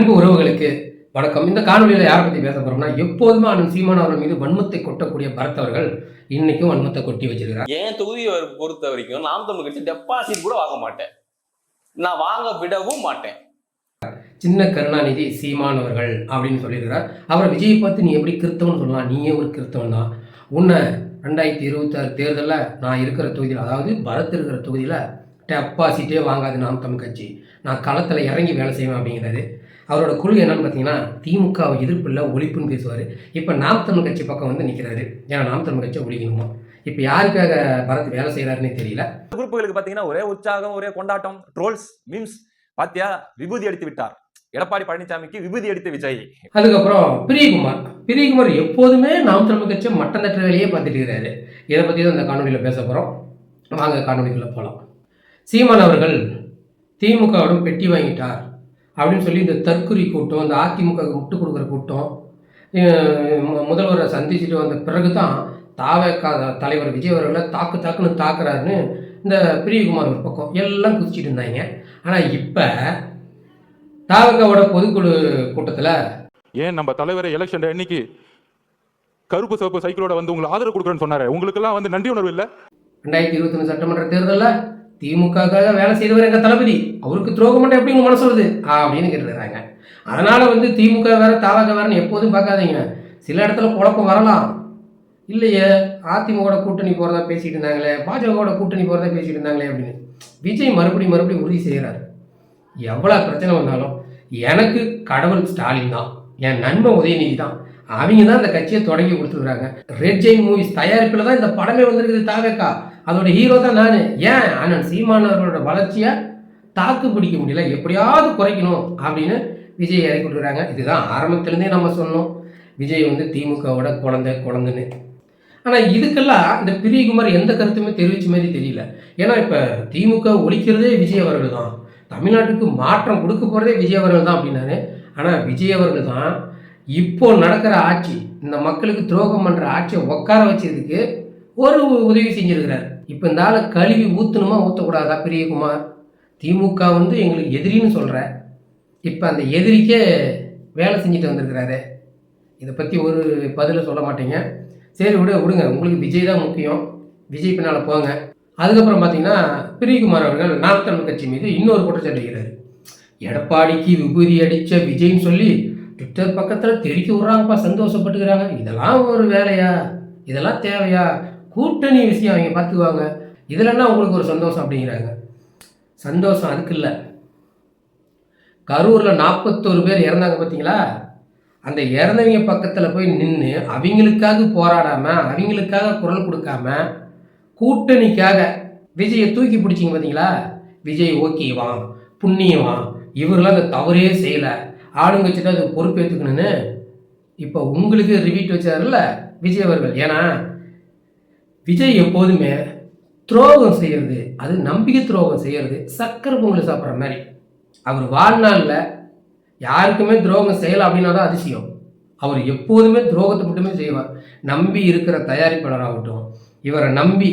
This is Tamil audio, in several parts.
அன்பு உறவுகளுக்கு வணக்கம். இந்த காணொலியில் யாரை பற்றி பேச போறோம்னா எப்போதுமே அண்ணன் சீமான் அவர்கள் மீது வன்மத்தை கொட்டக்கூடிய பரத் அவர்கள் இன்னைக்கும் வன்மத்தை கொட்டி வச்சிருக்கிறார். என் தொகுதியை பொறுத்த வரைக்கும் நாம் தமிழ் கட்சி டெபாசிட் கூட வாங்க மாட்டேன். நான் வாங்க விடவும் மாட்டேன். சின்ன கருணாநிதி சீமான் அவர்கள் அப்படின்னு சொல்லியிருக்கிறார். அவரை விஜயை பார்த்து நீ எப்படி கிறித்தவன் சொல்லலாம். நீயே ஒரு கிறித்தவன் தான். உன்னை ரெண்டாயிரத்தி இருபத்தாறு தேர்தலில் நான் இருக்கிற தொகுதியில் அதாவது பரத் இருக்கிற தொகுதியில் டெபாசிட்டே வாங்காது நாம் தமிழ் கட்சி. நான் களத்தில் இறங்கி வேலை செய்வேன் அப்படிங்கிறாரு. அவரோட கொள்கை என்னன்னு பார்த்தீங்கன்னா திமுகவை எதிர்ப்பு இல்லை ஒழிப்புன்னு பேசுவார். இப்போ நாம் தமிழ் கட்சி பக்கம் வந்து நிற்கிறாரு ஏன்னா நாம் தமிழ் கட்சியை ஒழிக்கணுமா? இப்போ யாருக்காக பரத் வேலை செய்கிறாருன்னே தெரியல. குரூப்புகளுக்கு பாத்தீங்கன்னா ஒரே உற்சாகம் ஒரே கொண்டாட்டம் ட்ரோல்ஸ் மீம்ஸ். பாத்தியா? விபூதி அடித்து விட்டார். எடப்பாடி பழனிசாமிக்கு விபூதி அடித்த விஜய். அதுக்கப்புறம் பிரியகுமார். பிரியகுமார் எப்போதுமே நாம் தமிழ் கட்சியை மட்டம் தட்டுற வேலையே பார்த்துட்டு இருக்கிறாரு. இதை பற்றி தான் இந்த காணொலியில் பேச போகிறோம் வாங்க காணொலிக்குள்ளே போகலாம் சீமான் அவர்கள் திமுகவிடம் பெட்டி வாங்கிட்டார். அப்படின்னு சொல்லி இந்த தற்குறி கூட்டம் இந்த அதிமுக முட்டு கொடுக்குற கூட்டம் முதல்வரை சந்திச்சுட்டு வந்த பிறகு தான் தாவேக்கா தலைவர் விஜய் அவர்களை தாக்கு தாக்குன்னு தாக்குறாருன்னு இந்த பிரியகுமார் ஒரு பக்கம் எல்லாம் குதிச்சிட்டு இருந்தாங்க. ஆனால் இப்போ தாவேக்காவோட பொதுக்குழு கூட்டத்தில் ஏன் நம்ம தலைவரை எலெக்ஷன் அன்னைக்கு கருப்பு சிவப்பு சைக்கிளோட வந்து உங்களுக்கு ஆதரவு கொடுக்குறேன்னு சொன்னாரு? உங்களுக்கெல்லாம் வந்து நன்றி உணர்வு இல்ல? ரெண்டாயிரத்தி இருபத்தி சட்டமன்ற தேர்தலில் திமுகவுக்காக வேலை செய்தவர் எங்கள் தளபதி. அவருக்கு துரோகம் பண்ண எப்படி உங்கள் மனசு வருது? அப்படின்னு கேட்டுருக்காங்க. அதனால் வந்து திமுக வேற தாவக வேறன்னு எப்போதும் பார்க்காதீங்க. சில இடத்துல குழப்பம் வரலாம். இல்லையே அதிமுக கூட்டணி போகிறதா பேசிட்டு இருந்தாங்களே பாஜகவோட கூட்டணி போகிறதா பேசிட்டு இருந்தாங்களே அப்படின்னு. விஜய் மறுபடியும் மறுபடியும் உறுதி செய்கிறாரு எவ்வளோ பிரச்சனை வந்தாலும் எனக்கு கடவுள் ஸ்டாலின் தான். என் நண்பன் உதயநிதி தான். அவங்க தான் இந்த கட்சியை தொடங்கி கொடுத்துருக்குறாங்க. ரெட் ஜெயின் மூவிஸ் தயாரிப்பில் தான் இந்த படமே வந்திருக்குது தாவேக்கா. அதோட ஹீரோ தான் நான். ஏன்? அண்ணன் சீமானவர்களோட வளர்ச்சியை தாக்கு பிடிக்க முடியல. எப்படியாவது குறைக்கணும் அப்படின்னு விஜய் இறக்கி விட்டுறாங்க இதுதான் ஆரம்பத்துலேருந்தே நம்ம சொன்னோம். விஜய் வந்து திமுகவோட குழந்தை குழந்தைன்னு. ஆனால் இதுக்கெல்லாம் இந்த பிரியகுமார் எந்த கருத்துமே தெரிவிச்ச மாதிரி தெரியல. ஏன்னா இப்போ திமுக ஒழிக்கிறதே விஜய் அவர்கள் தான். தமிழ்நாட்டுக்கு மாற்றம் கொடுக்க போகிறதே விஜய் அவர்கள் தான் அப்படின்னாரு. ஆனால் விஜய் அவர்கள் தான் இப்போ நடக்கிற ஆட்சி இந்த மக்களுக்கு துரோகம் பண்ணுற ஆட்சியை உட்கார வச்சதுக்கு ஒரு உதவி செஞ்சிருக்கிறார். இப்போ இந்த ஆளை கழுவி ஊற்றணுமா ஊற்றக்கூடாதா பிரியகுமார் திமுக வந்து எங்களுக்கு எதிரின்னு சொல்கிற இப்போ அந்த எதிரிக்கே வேலை செஞ்சுட்டு வந்திருக்கிறாரு. இதை பற்றி ஒரு பதிலை சொல்ல மாட்டீங்க. சரி விடு விடுங்க. உங்களுக்கு விஜய் தான் முக்கியம். விஜய் பின்னால் போங்க. அதுக்கப்புறம் பார்த்தீங்கன்னா பிரியகுமார் அவர்கள் நாம் தமிழ் கட்சி மீது இன்னொரு குற்றச்சாட்டு வைக்கிறாரு எடப்பாடிக்கு விபூதி அடித்த விஜய்னு சொல்லி ட்விட்டர் பக்கத்தில் தெறிக்க விட்றாங்கப்பா சந்தோஷப்பட்டுக்கிறாங்க. இதெல்லாம் ஒரு வேலையா? இதெல்லாம் தேவையா? கூட்டணி விஷயம் அவங்க பார்த்துக்குவாங்க இதுலன்னா உங்களுக்கு ஒரு சந்தோஷம் அப்படிங்கிறாங்க. சந்தோஷம் அதுக்கு இல்லை. கரூரில் நாற்பத்தோரு பேர் இறந்தாங்க பார்த்தீங்களா அந்த இறந்தவங்க பக்கத்தில் போய் நின்று அவங்களுக்காக போராடாமல் அவங்களுக்காக குரல் கொடுக்காம கூட்டணிக்காக விஜயை தூக்கி பிடிச்சிங்க பார்த்தீங்களா விஜய் ஓகேவான் புண்ணியவான் இவரெல்லாம் அந்த தவறே செய்யலை. ஆளுங்கட்சி அது பொறுப்பேற்றுக்கணும்னு இப்போ உங்களுக்கு ரிவீட் வச்சாருல்ல விஜய் அவர்கள். ஏன்னா விஜய் எப்போதுமே துரோகம் செய்கிறது அது நம்பிக்கை துரோகம் செய்கிறது சக்கரை பொங்கல் சாப்பிட்ற மாதிரி. அவர் வாழ்நாளில் யாருக்குமே துரோகம் செய்யலை அப்படின்னா தான் அதிசயம். அவர் எப்போதுமே துரோகத்தை மட்டுமே செய்வார். நம்பி இருக்கிற தயாரிப்பாளராகட்டும் இவரை நம்பி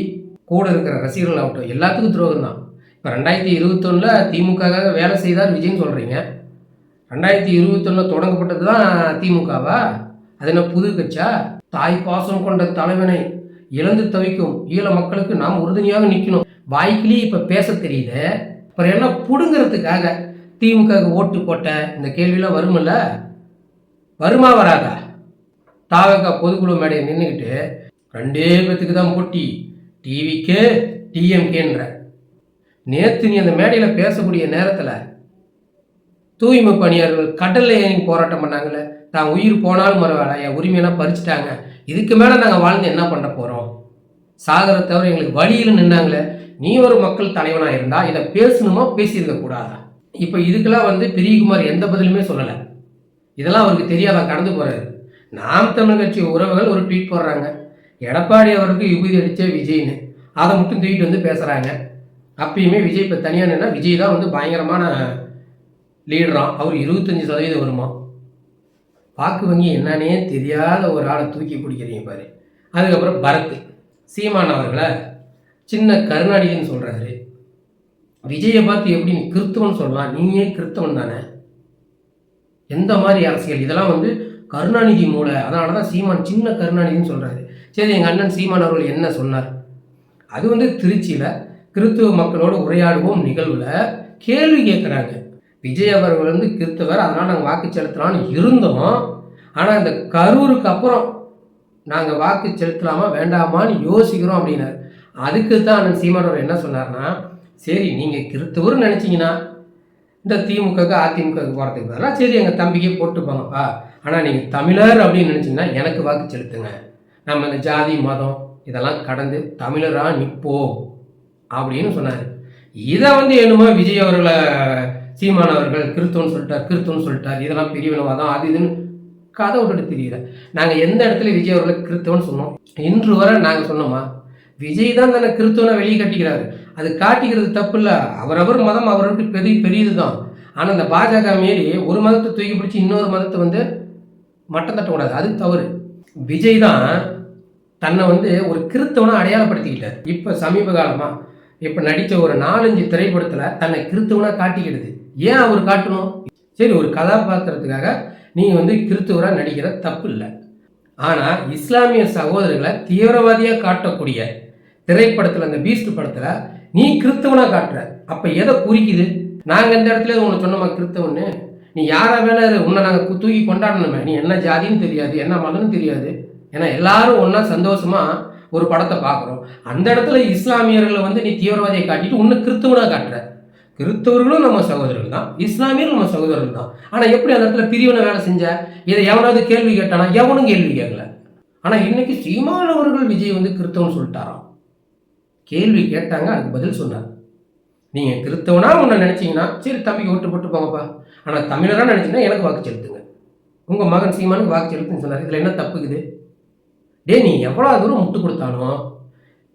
கூட இருக்கிற ரசிகர்கள் ஆகட்டும் எல்லாத்துக்கும் துரோகம் தான். இப்போ ரெண்டாயிரத்தி இருபத்தொன்னில் திமுகவாக வேலை செய்தார் விஜய்னு சொல்கிறீங்க ரெண்டாயிரத்தி இருபத்தொன்னில் தொடங்கப்பட்டது தான் திமுகவா? அது என்ன புது கட்சா தாய் பாசம் கொண்ட தலைவனை இழந்து தவிக்கும் ஈழ மக்களுக்கு நாம் உறுதுணையாக நிற்கணும். வாய்க்கிலேயே இப்போ பேச தெரியல. அப்புறம் என்ன புடுங்கிறதுக்காக திமுக ஓட்டு போட்ட இந்த கேள்வியெல்லாம் வருமில்ல? வருமா வராதா? தாவக பொதுக்குழு மேடையை நின்றுக்கிட்டு ரெண்டே பேத்துக்கு தான் போட்டி. டிவிக்கு டிஎம்கேன்ற. நேற்று நீ அந்த மேடையில் பேசக்கூடிய நேரத்தில் தூய்மை பணியாளர்கள் கடலில் ஏறி போராட்டம் பண்ணாங்களே தான் உயிர் போனாலும் பரவாயில்ல என் உரிமையெல்லாம் பறிச்சுட்டாங்க. இதுக்கு மேலே நாங்கள் வாழ்ந்து என்ன பண்ண போகிறோம் சாகரை தவிர எங்களுக்கு வழியில் நின்னாங்களே நீ ஒரு மக்கள் தலைவனாக இருந்தால் இதை பேசணுமா பேசியிருக்க கூடாதா? இப்போ இதுக்கெல்லாம் வந்து பிரியகுமார் எந்த பதிலுமே சொல்லலை. இதெல்லாம் அவருக்கு தெரியாதா கடந்து போகிறாரு நாம் தமிழ் கட்சி உறவுகள் ஒரு ட்வீட் போடுறாங்க. எடப்பாடி அவருக்கு யுகுதி அடித்த விஜய்னு. அதை மட்டும் தூக்கிட்டு வந்து பேசுகிறாங்க அப்பயுமே விஜய் இப்போ தனியாக நின்னா விஜய் தான் வந்து பயங்கரமான லீடராம் அவர் இருபத்தஞ்சி சதவீதம் வருமா? வாக்கு வங்கி என்னன்னே தெரியாத ஒரு ஆளை தூக்கி பிடிக்கிறீங்க பாரு. அதுக்கப்புறம் பரத் சீமான் அவர்களை சின்ன கருணாடின்னு சொல்கிறாரு விஜயை பார்த்து எப்படி நீ கிறிஸ்தவன் சொல்லலாம்? நீயே கிறிஸ்தவன் தானே? எந்த மாதிரி அரசியல்? இதெல்லாம் வந்து கருணாநிதி மூளை. அதனால தான் சீமான் சின்ன கருணாநிதின்னு சொல்கிறாரு சரி எங்கள் அண்ணன் சீமான் அவர்கள் என்ன சொன்னார்? அது வந்து திருச்சியில் கிறித்துவ மக்களோடு உரையாடுவோம் நிகழ்வில் கேள்வி கேட்குறாங்க விஜய் அவர்கள் வந்து கிறித்தவர் அதனால் நாங்கள் வாக்கு செலுத்தலாம்னு இருந்தோம். ஆனால் இந்த கரூருக்கு அப்புறம் நாங்கள் வாக்கு செலுத்தலாமா வேண்டாமான்னு யோசிக்கிறோம் அப்படின்னாரு. அதுக்கு தான் அண்ணன் சீமானவர் என்ன சொன்னார்னா சரி நீங்கள் கிறித்தவர்னு நினச்சிங்கன்னா இந்த திமுகவுக்கு அதிமுகவுக்கு போகிறதுக்கு பதிலாக சரி எங்கள் தம்பிக்கே போட்டுப்பாங்கப்பா. ஆனால் நீங்கள் தமிழர் அப்படின்னு நினச்சிங்கன்னா எனக்கு வாக்கு செலுத்துங்க. நம்ம இந்த ஜாதி மதம் இதெல்லாம் கடந்து தமிழராக நிற்போம் அப்படின்னு சொன்னார். இதை வந்து என்னமோ விஜய் அவர்களை சீமானவர்கள் கிறிஸ்துவன் சொல்லிட்டார் கிறிஸ்துவன் சொல்லிட்டார். இதெல்லாம் பிரிவினவாதம் அது இதுன்னு கதை விட்டுட்டு தெரியல நாங்கள் எந்த இடத்துல விஜய் அவர்களை கிறிஸ்தவன் சொன்னோம்? இன்று வரை நாங்கள் சொன்னோமா? விஜய் தான் தன்னை கிறிஸ்துவனை வெளியே காட்டிக்கிறாரு. அது காட்டிக்கிறது தப்பு இல்லை அவரவர் மதம் அவருக்கு பெரிய பெரியது தான் ஆனால் அந்த பாஜக மாரி ஒரு மதத்தை தூக்கி பிடிச்சி இன்னொரு மதத்தை வந்து மட்டம் தட்டக்கூடாது அது தவறு. விஜய் தான் தன்னை வந்து ஒரு கிறித்தவனை அடையாளப்படுத்திக்கிட்டார். இப்போ சமீப காலமாக இப்போ நடித்த ஒரு நாலஞ்சு திரைப்படத்தில் தன்னை கிறித்தவனாக காட்டிக்கிடுது. ஏன் அவர் காட்டணும்? சரி ஒரு கதாபாத்திரத்துக்காக நீங்கள் வந்து கிறிஸ்தவராக நடிக்கிற தப்பு இல்லை ஆனால் இஸ்லாமிய சகோதரர்களை தீவிரவாதியாக காட்டக்கூடிய திரைப்படத்தில் அந்த பீஸ்ட் படத்தில் நீ கிறித்தவனாக காட்டுற. அப்போ எதை குறிக்குது? நாங்கள் இந்த இடத்துல உங்களை சொன்னோமா கிறித்தவன்னு? நீ யாரை வேணால் உன்னை நாங்கள் தூக்கி கொண்டாடணுமே. நீ என்ன ஜாதின்னு தெரியாது என்ன மதம்னு தெரியாது. ஏன்னா எல்லாரும் ஒன்றா சந்தோஷமாக ஒரு படத்தை பார்க்குறோம். அந்த இடத்துல இஸ்லாமியர்களை வந்து நீ தீவிரவாதியை காட்டிட்டு உன்னை கிறித்தவனாக காட்டுற. கிறிஸ்தவர்களும் நம்ம சகோதரர்கள் தான். இஸ்லாமியரும் நம்ம சகோதரர்கள் தான். ஆனால் எப்படி அந்த இடத்துல பிரிவினை வேலை செஞ்ச? இதை எவனாவது கேள்வி கேட்டானா? எவனும் கேள்வி கேட்கல. ஆனால் இன்னைக்கு சீமான் அவர்கள் விஜய் வந்து கிறிஸ்தவன் சொல்லிட்டாராம். கேள்வி கேட்டாங்க அதுக்கு பதில் சொன்னார். நீங்கள் கிறிஸ்தவனா ஒன்று நினச்சிங்கன்னா சரி தம்பிக்கு ஓட்டு போட்டு போங்கப்பா. ஆனால் தமிழராக நினச்சிங்கன்னா எனக்கு வாக்கு செலுத்துங்க. உங்கள் மகன் சீமானுக்கு வாக்கு செலுத்துன்னு சொன்னார். இதில் என்ன தப்புக்குது டேய் நீ எவ்வளோ தூரம் முட்டு கொடுத்தாலும்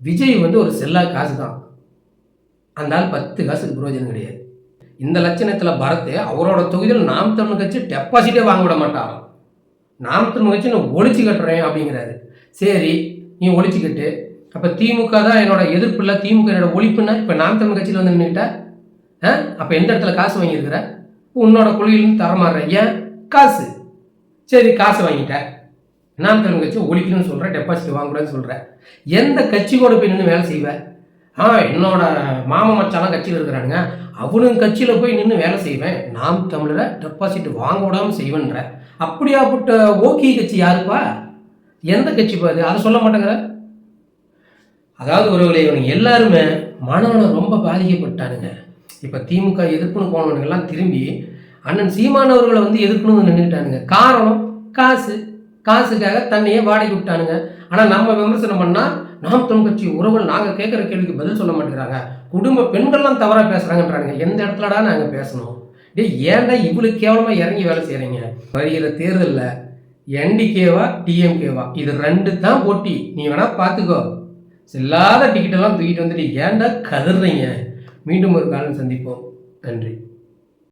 விஜய் வந்து ஒரு செல்லா காசு தான் அந்த ஆள் பத்து காசுக்கு பிரயோஜனம் கிடையாது. இந்த லட்சணத்தில் பரத்து அவரோட தொகுதியில் நாம் தமிழ் கட்சி டெபாசிட்டே வாங்க விட மாட்டான் நாம் தமிழ் கட்சி நான் ஒழிச்சு கட்டுறேன் அப்படிங்கிறாரு. சரி நீ ஒழிச்சுக்கிட்டு அப்போ திமுக தான் என்னோட எதிர்ப்பு இல்லை திமுக என்னோட ஒழிப்புன்னா இப்போ நாம் தமிழ் கட்சியில் வந்து நின்றுக்கிட்ட ஆ? அப்போ எந்த இடத்துல காசு வாங்கியிருக்கிற? உன்னோட கொள்கையிலிருந்து தரமாடுற ஏன்? காசு. சரி காசு வாங்கிட்டேன் நாம் தமிழ் கட்சி ஒழிக்கணும்னு சொல்கிறேன் டெபாசிட் வாங்கக்கூடாதுன்னு சொல்கிறேன் எந்த கட்சி கூட போய் நின்று வேலை செய்வேன் ஆ என்னோட மாமா மச்சாலாம் கட்சியில் இருக்கிறானுங்க. அவனுங்க கட்சியில் போய் நின்று வேலை செய்வேன். நாம் தமிழரை டெபாசிட் வாங்க விடாமல் செய்வேன்ற. அப்படியாப்பட்ட ஓகே கட்சி யாருப்பா? எந்த கட்சி பாது அதை? சொல்ல மாட்டேங்கிற. அதாவது ஒருவரை இவனுங்க எல்லாருமே மனநலம் ரொம்ப பாதிக்கப்பட்டானுங்க. இப்போ திமுக எதிர்ப்புன்னு போனவனுங்கெல்லாம் திரும்பி அண்ணன் சீமானவர்களை வந்து எதிர்க்கணும்னு நின்றுக்கிட்டானுங்க காரணம் காசு. காசுக்காக தண்ணியே வாடகை விட்டானுங்க. ஆனால் நம்ம விமர்சனம் பண்ணால் நாம் தமிழ் கட்சி உறவுகள் நாங்கள் கேட்குற கேள்விக்கு பதில் சொல்ல மாட்டேங்கிறாங்க. குடும்ப பெண்கள்லாம் தவறாக பேசுகிறாங்கன்றாங்க எந்த இடத்துலடா நாங்கள் பேசணும்? டேய் ஏன்டா இவ்வளோ கேவலமாக இறங்கி வேலை செய்கிறீங்க வருகிற தேர்தலில் என்டிகேவா டிஎம்கேவா இது ரெண்டு தான் போட்டி. நீ வேணால் பார்த்துக்கோ செல்லாத டிக்கெட்டெல்லாம் தூக்கிட்டு வந்துட்டு ஏன்டா கதறீங்க? மீண்டும் ஒரு காலம் சந்திப்போம். நன்றி.